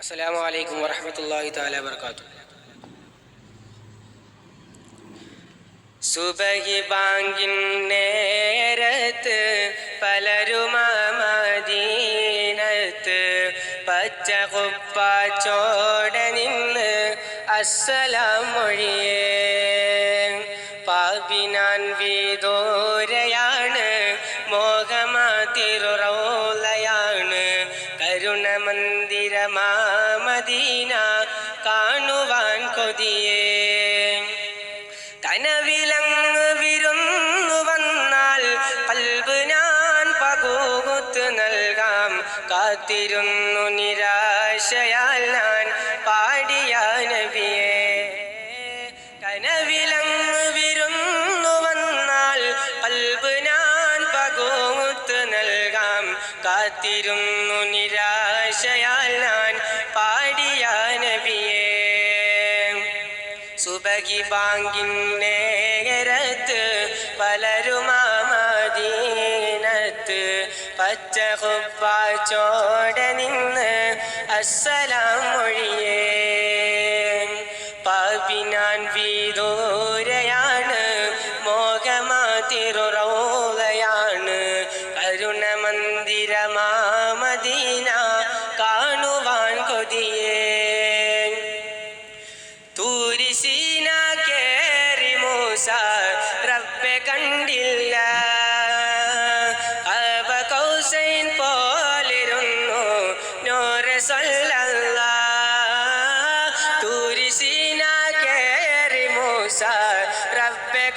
അസ്സലാമു അലൈക്കും വറഹമത്തല്ലാഹി തആല വബറകാത്തു സുബഹി ബാങ്കിൻ നേരത്ത് പലരുമാമദീനത്ത് പച്ച കുപ്പാച്ചോട നിന്ന് അസ്സലാം മൊഴിയേ. പാപിനാൻ വീതോരയാണ് കരുണമന്ദിരമാമദീന കാണുവാൻ കൊതിയേ കനവിലങ്ങ് വിരുന്നു വന്നാൽ കൽബ് ഞാൻ പകൂത്ത് നൽകാം. കാത്തിരുന്നു നിരാശയാൽ സുബകി ബാങ്കിൻ നേരത്ത് പലരുമാമദീനത്ത് പച്ച കുപ്പാച്ചോടെ നിന്ന് അസ്സലാം മൊഴിയേ പാപിനാൻ വീതോരയാണ് മോഹമാതിറുറൗലയാണ്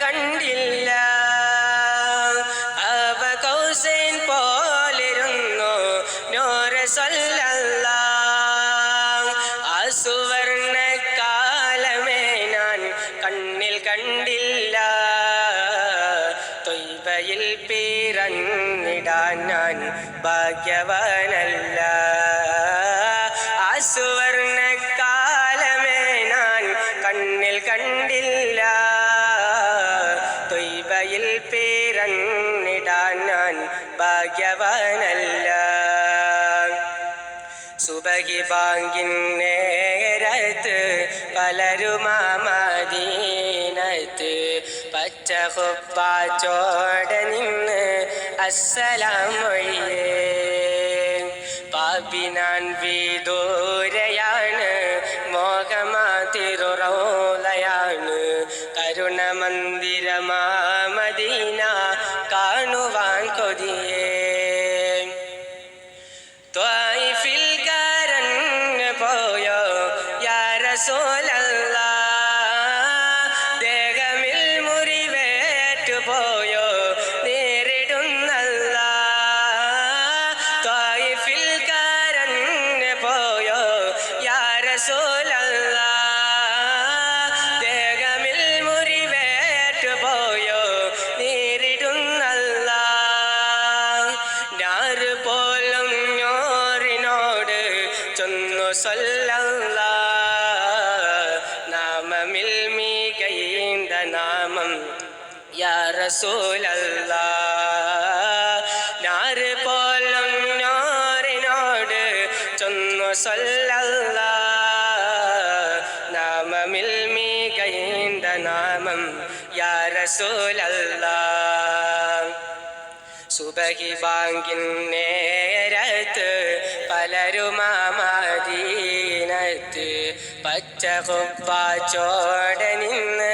കണ്ടില്ല. അവ കൗസൈൻ പോലിരുന്നു നോര സല്ലല്ല അസുവർണ സുവർണ കാലമേ ഞാൻ കണ്ണിൽ കണ്ടില്ല. തൊയ്ബയിൽ പിറന്നിടാൻ ഞാൻ ഭാഗ്യവാനല്ല. പിറന്നിടാൻ ഞാൻ ഭാഗ്യവാനല്ല. സുബഹി ബാങ്കിൻ നേരത്ത് പലരുമാമദീനത്ത് പച്ച കുപ്പാച്ചോട നിന്ന് അസ്സലാം മൊഴിയേ. പാപിനാൻ വീതൂരയാണ് മോഹമാതിറുറൗലയാണ് കരുണമന്ദിരമാമദീന റസൂലല്ലാ ദേഹമിൽ മുറിവേറ്റു പോയോ നേരിടുന്നല്ല ത്വായിഫിൽ കരഞ്ഞു പോയോ? യാ റസൂലല്ലാ ദേഹമിൽ മുറിവേറ്റു പോയോ? നേരിടുന്നല്ല ഞാറ് പോലും ഞോറിനോട് ചൊന്നു സൊല്ലല്ല റസൂലല്ല ഞാറ് പോലും ഞോറിനോട് ചൊന്നു സൊല്ലല്ല നാമമിൽ മീകൈന്ത നാമം യാ റസൂലല്ല സുബഹി ബാങ്കിൻ നേരത്ത് പലരുമാമാദീനത്ത് പച്ച കുപ്പാച്ചോട നിന്ന്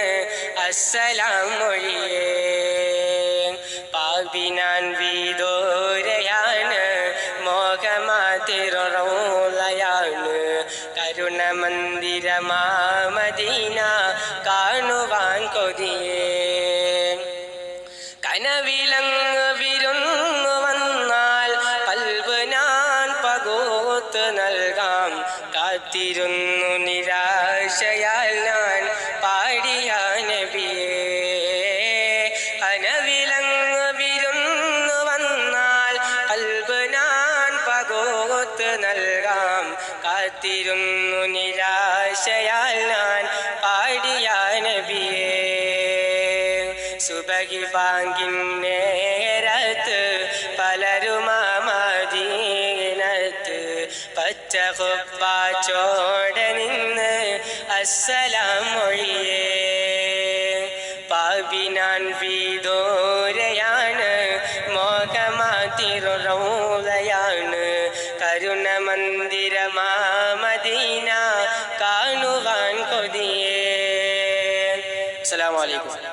അസ്സലാം മൊഴിയേ പാപിനാൻ വീതോരയാണ് മോഹമാതിറോളയാണ് കരുണ മന്ദിരമാമദീന കാണുവാൻ കൊതിയേ. കനവിലങ്ങ് വിരുന്നു വന്നാൽ പൽവ് ഞാൻ പകോത്ത് നൽകാം. കാത്തിരുന്നു നിരാശയാൽ പകോത്ത് നൽകാം. കാത്തിരുന്നു നിരാശയാൽ ഞാൻ പാടിയ നബിയേ. സുബഹി പാങ്കിൻ നേരത്ത് പലരുമാമാദീനത്ത് പച്ച ചോടെ നിന്ന് അസ്സലാം മൊഴിയേ. മന്ദിരമാമദീന